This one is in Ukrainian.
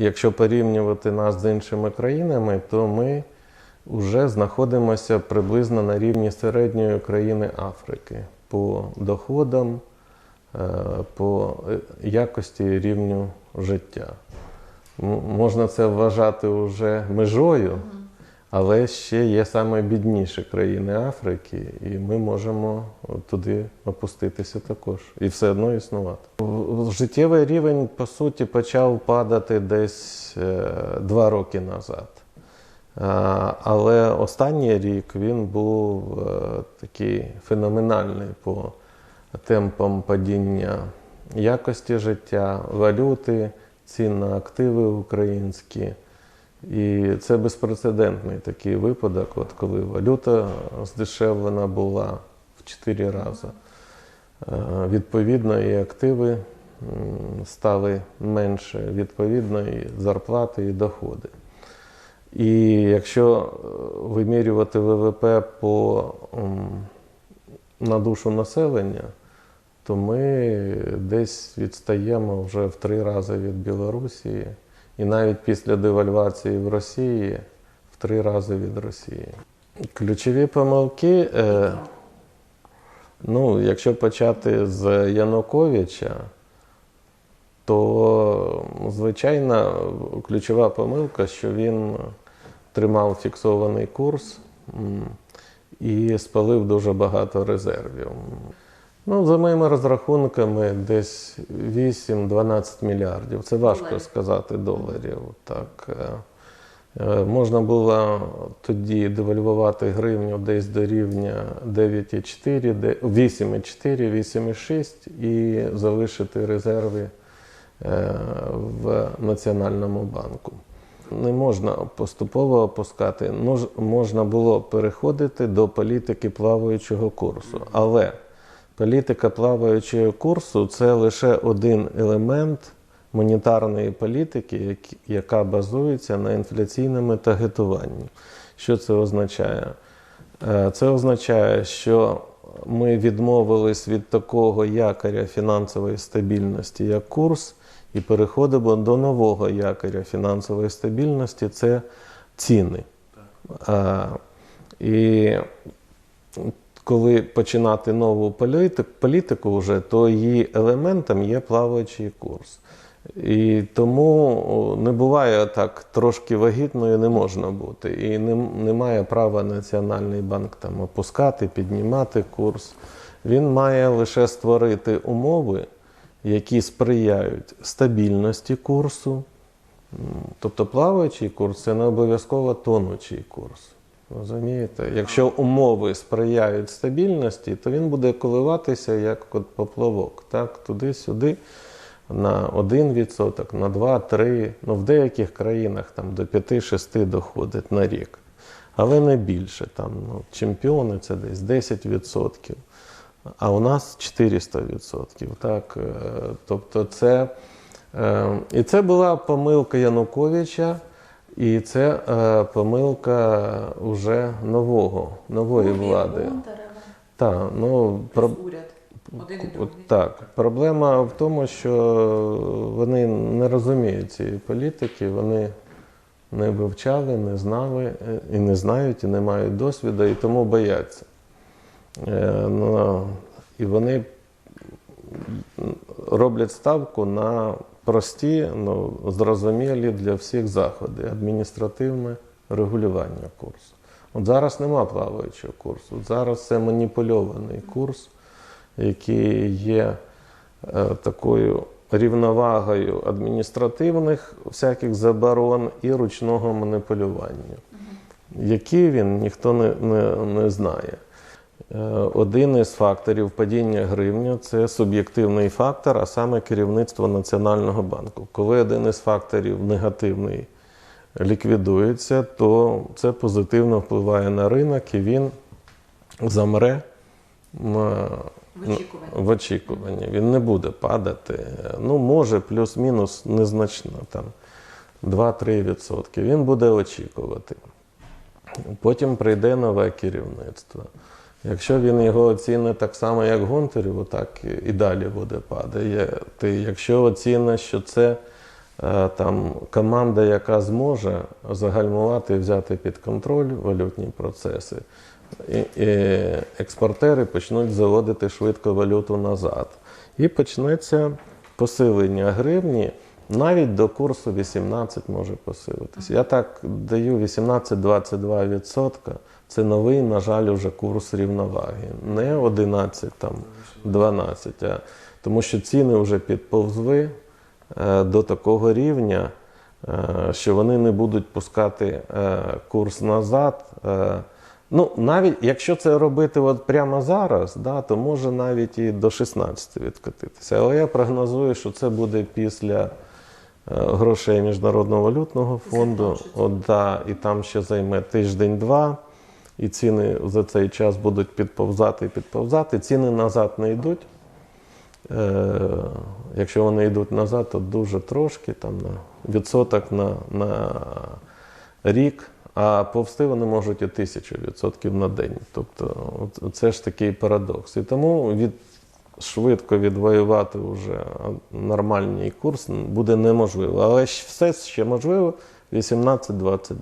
якщо порівнювати нас з іншими країнами, то ми вже знаходимося приблизно на рівні середньої країни Африки по доходам, е, по е, якості рівню життя. Можна це вважати вже межою, але ще є саме бідніші країни Африки, і ми можемо туди опуститися також і все одно існувати. Життєвий рівень, по суті, почав падати десь е, два роки назад. Але останній рік він був е, такий феноменальний по темпам падіння якості життя, валюти, цін на активи українські. І це безпрецедентний такий випадок, от коли валюта здешевлена була в 4 рази. Е, Відповідно, і активи стали менше, відповідно, і зарплати, і доходи. І якщо е, вимірювати ВВП по, на душу населення, то ми десь відстаємо вже в три рази від Білорусі, і навіть після девальвації в Росії в три рази від Росії. Ключові помилки, е, ну, якщо почати з Януковича, то звичайно ключова помилка, що він тримав фіксований курс і спалив дуже багато резервів. Ну, за моїми розрахунками, десь 8-12 мільярдів. Це важко Доларів. сказати доларів. Так. е. Е, Можна було тоді девальвувати гривню десь до рівня 9,4, 8,4, 8,6 і залишити резерви е, в Національному банку. Не можна поступово опускати, можна було переходити до політики плаваючого курсу. Але політика плаваючого курсу це лише один елемент монетарної політики, яка базується на інфляційному таргетуванні. Що це означає? Е, Це означає, що ми відмовились від такого якоря фінансової стабільності, як курс, і переходимо до нового якоря фінансової стабільності це ціни. А, і коли починати нову політику, вже, то її елементом є плаваючий курс. І тому не буває так трошки вагітною не можна бути. І не, не має права Національний банк там опускати, піднімати курс. Він має лише створити умови, які сприяють стабільності курсу. Тобто плаваючий курс це не обов'язково тонучий курс. Розумієте? Якщо умови сприяють стабільності, то він буде коливатися як от поплавок, так, туди-сюди, на 1%, на 2-3, ну в деяких країнах там до 5-6 доходить на рік. Але не більше. Там, ну, чемпіони це десь 10%, а у нас 400%. Так? Е, Тобто це, е, і це була помилка Януковича. І це е, помилка вже нового, нової влади. Гонтарева, Так, ну, про, уряд. Один і другий. так. Проблема в тому, що вони не розуміють цієї політики, вони не вивчали, не знали е, і не знають, і не мають досвіду, і тому бояться. Е, ну, І вони роблять ставку на прості, ну, зрозумілі для всіх заходи, адміністративне регулювання курсу. От зараз нема плаваючого курсу, от зараз це маніпульований курс, який є е, такою рівновагою адміністративних всяких заборон і ручного маніпулювання. Який він, ніхто не, не, не знає. Е, Один із факторів падіння гривні це суб'єктивний фактор, а саме керівництво Національного банку. Коли один із факторів негативний ліквідується, то це позитивно впливає на ринок і він замре м, В очікуванні. в очікуванні. Він не буде падати. Ну, може, плюс-мінус незначно, там 2-3%. Він буде очікувати. Потім прийде нове керівництво. Якщо він його оцінить так само, як Гонтарєву, так і далі буде падати. Якщо оцінить, що це е, там команда, яка зможе загальмувати і взяти під контроль валютні процеси, і, і експортери почнуть заводити швидко валюту назад. І почнеться посилення гривні. Навіть до курсу 18 може посилитися. Я так даю 18-22%. Це новий, на жаль, уже курс рівноваги. Не 11, там, 12, а тому що ціни вже підповзли е, до такого рівня, е, що вони не будуть пускати е, курс назад. Ну, навіть якщо це робити от прямо зараз, да, то може навіть і до 16 відкотитися. Але я прогнозую, що це буде після грошей Міжнародного валютного фонду. От, да, і там ще займе тиждень-два, і ціни за цей час будуть підповзати і підповзати. Ціни назад не йдуть. Е, якщо вони йдуть назад, то дуже трошки, там на відсоток на, на рік, а повсти вони можуть і тисячу відсотків на день. Тобто, це ж такий парадокс. І тому від, швидко відвоювати вже нормальний курс буде неможливо. Але все ще можливо 18-22.